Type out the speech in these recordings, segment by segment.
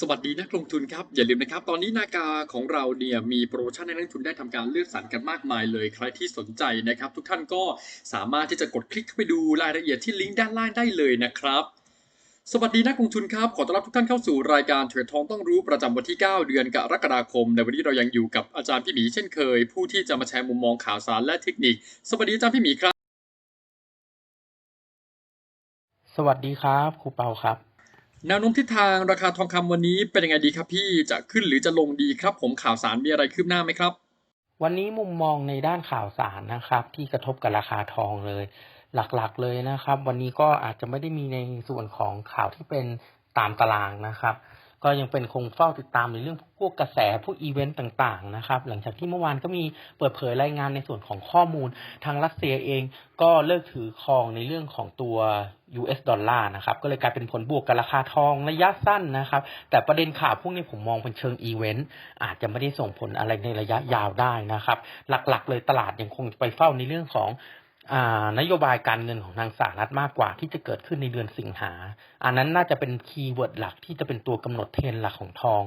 สวัสดีนักลงทุนครับ อย่าลืมนะครับ ตอนนี้นากาของเราเนี่ยมีโปรโมชั่นให้นักลงทุนได้ทำการเลือกสรรกันมากมายเลย ใครที่สนใจนะครับ ทุกท่านก็สามารถที่จะกดคลิกเข้าไปดูรายละเอียดที่ลิงก์ด้านล่างได้เลยนะครับสวัสดีนักลงทุนครับ ขอต้อนรับทุกท่านเข้าสู่รายการเทรดทองต้องรู้ประจำวันที่ 9 เดือนกรกฎาคม ในวันนี้เรายังอยู่กับอาจารย์พี่หมีเช่นเคย ผู้ที่จะมาแชร์มุมมองข่าวสารและเทคนิค สวัสดีอาจารย์พี่หมีครับ สวัสดีครับครูเปาครับ แนวโน้มทิศทางราคาทองคำวันนี้เป็นยังไงดีครับพี่จะขึ้นหรือจะลงดีครับ ผมข่าวสารมีอะไรคืบหน้าไหมครับ วันนี้มุมมองในด้านข่าวสารนะครับ ที่กระทบกับราคาทองเลย หลักๆเลยนะครับ วันนี้ก็อาจจะไม่ได้มีในส่วนของข่าวที่เป็นตามตารางนะครับ ก็ยังเป็นคงเฝ้าติดตามในเรื่องพวกกระแสพวกอีเวนต์ต่างๆนะครับหลังจากที่เมื่อวานก็มีเปิดเผยรายงานในส่วนของข้อมูล ทางรัสเซียเองก็เลิกถือครองในเรื่องของตัว US ดอลลาร์นะครับก็เลยกลายเป็นผลบวกกับราคาทองระยะสั้นนะครับแต่ประเด็นข่าวพวกนี้ผมมองเป็นเชิงอีเวนต์อาจจะไม่ได้ส่งผลอะไรในระยะยาวได้นะครับหลักๆ เลยตลาดยังคงไปเฝ้าในเรื่องของ นโยบายการเงินของทางสหรัฐมากกว่าที่จะเกิดขึ้นในเดือนสิงหา อันนั้นน่าจะเป็นคีย์เวิร์ดหลักที่จะเป็นตัวกำหนดเทรนหลักของทอง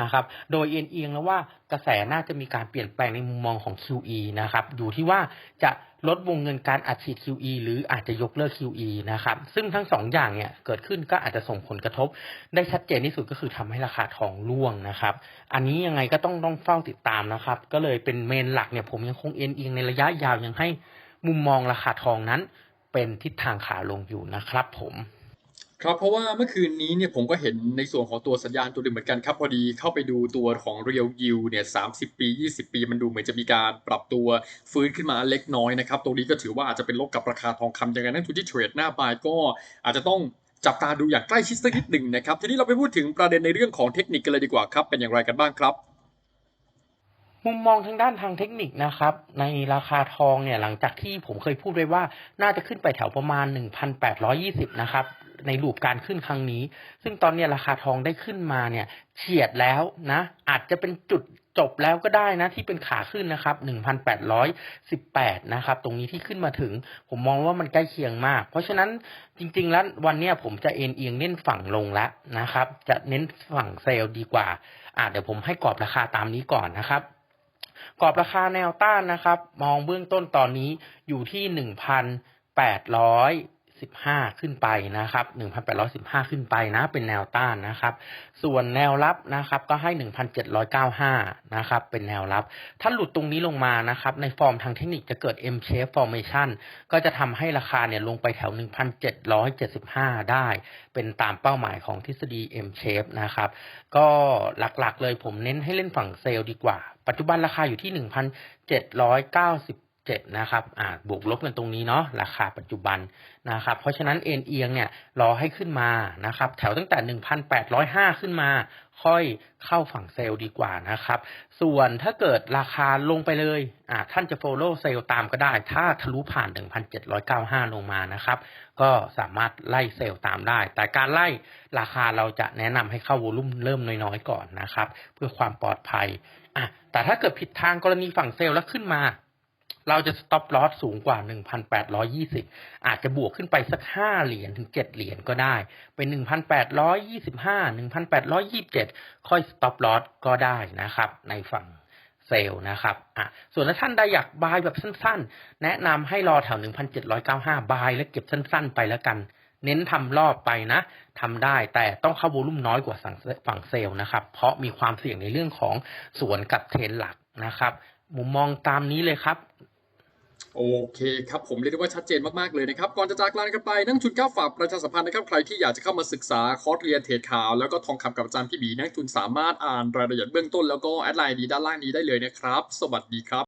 นะครับ โดยเอียงๆแล้วว่ากระแสน่าจะมีการเปลี่ยนแปลงในมุมมองของ QE นะครับ อยู่ที่ว่าจะลดวงเงินการอัดฉีด QE หรืออาจจะยกเลิก QE นะครับ ซึ่งทั้งสองอย่างเนี่ยเกิดขึ้นก็อาจจะส่งผลกระทบ ได้ชัดเจนที่สุดก็คือทำให้ราคาทองร่วงนะครับ อันนี้ยังไงก็ต้องต้องเฝ้าติดตามนะครับ ก็เลยเป็นเมนหลักเนี่ยผมยังคงเอ็นเอียงในระยะยาวยังให้ มุมมองราคาทองนั้น เป็นทิศทางขาลงอยู่นะครับผมครับเพราะว่าเมื่อคืนนี้เนี่ยผมก็เห็นในส่วนของตัวสัญญาณตัวหนึ่งเหมือนกันครับ พอดีเข้าไปดูตัวของ Real Yield เนี่ย30ปี 20 ปี มันดูเหมือนจะมีการปรับตัวฟื้นขึ้นมาเล็กน้อยนะครับ ตรงนี้ก็ถือว่าอาจจะเป็นลบกับราคาทองคำอยังไงนักทุนที่เทรดหน้าบายก็อาจจะต้องจับตาดูอย่างใกล้ชิดสักนิดหนึ่งนะครับ ทีนี้เราไปพูดถึงประเด็นในเรื่องของเทคนิคกันเลยดีกว่าครับ เป็นอย่างไรกันบ้างครับ มุมมองทางด้านทางเทคนิคนะครับ ในราคาทองเนี่ยหลังจากที่ผมเคยพูดไว้ว่าน่าจะขึ้นไปแถวประมาณ 1,820 นะครับในรูปการขึ้นครั้งนี้ ซึ่งตอนนี้ราคาทองได้ขึ้นมาเนี่ยเฉียดแล้วนะ อาจจะเป็นจุดจบแล้วก็ได้นะที่เป็นขาขึ้นนะครับ 1,818 นะครับ ตรงนี้ที่ขึ้นมาถึง ผมมองว่ามันใกล้เคียงมาก เพราะฉะนั้นจริง ๆ แล้ววันนี้ผมจะเอ็นเอียงเน้นฝั่งลงแล้วนะครับ จะเน้นฝั่งเซลล์ดีกว่า อ่าเดี๋ยวผมให้กรอบราคาตามนี้ก่อนนะครับ กรอบราคาแนวต้านนะครับ มองเบื้องต้นตอนนี้อยู่ที่ห สิบห้าขึ้นไปนะครับหนึ่งพันแปดร้อยสิบห้าขึ้นไปนะ เป็นแนวต้านนะครับ ส่วนแนวรับนะครับก็ให้หนึ่งพันเจ็ดร้อยเก้าห้านะครับ เป็นแนวรับ ถ้าหลุดตรงนี้ลงมานะครับ ในฟอร์มทางเทคนิคจะเกิด M shape formation ก็จะทำให้ราคาเนี่ยลงไปแถว 1,775 ได้ เป็นตามเป้าหมายของทฤษฎี M shape นะครับ ก็หลักๆเลยผมเน้นให้เล่นฝั่งเซลล์ดีกว่า ปัจจุบันราคาอยู่ที่ 1,797นะครับอ่าบวกลบกันตรงนี้เนาะราคาปัจจุบันนะครับเพราะฉะนั้นเอ็นเอียงเนี่ยรอให้ขึ้นมานะครับแถวตั้งแต่ 1,805 ขึ้นมา ค่อยเข้าฝั่งเซลล์ดีกว่านะครับ ส่วนถ้าเกิดราคาลงไปเลยอ่าท่านจะ follow เซลล์ตามก็ได้ ถ้าทะลุผ่าน 1,795 ลงมานะครับ ก็สามารถไล่เซลล์ตามได้ แต่การไล่ราคาเราจะแนะนำให้เข้าวอลุ่มเริ่มน้อยๆก่อนนะครับ เพื่อความปลอดภัยอะแต่ถ้าเกิดผิดทางกรณีฝั่งเซลล์แล้วขึ้นมา เราจะ stop loss สูงกว่า 1,820 อาจจะบวกขึ้นไปสัก 5 เหรียญถึง 7 เหรียญก็ได้ เป็น 1,825 1,827 ค่อย stop loss ก็ได้นะครับ ในฝั่งเซลล์นะครับอะส่วนถ้าท่านใดอยากบายแบบสั้นๆ แนะนำให้รอแถว 1,795 บายแล้วเก็บสั้นๆ ไปแล้วกัน เน้นทำรอบไปนะทำได้แต่ต้องเข้าวอลุ่มน้อยกว่าฝั่งเซลล์นะครับ เพราะมีความเสี่ยงในเรื่องของสวนกับเทรนหลักนะครับ มุมมองตามนี้เลยครับ โอเคครับผมเรียกได้ว่าชัดเจนมากๆเลยนะครับก่อนจะจากลากันไปนักทุนก้าวฝากประชาสัมพันธ์นะครับใครที่อยากจะเข้ามาศึกษาคอร์สเรียนเทรดข่าวแล้วก็ทองคำกับอาจารย์พี่บีนักทุนสามารถอ่านรายละเอียดเบื้องต้นแล้วก็แอดไลน์ดีด้านล่างนี้ได้เลยนะครับ สวัสดีครับ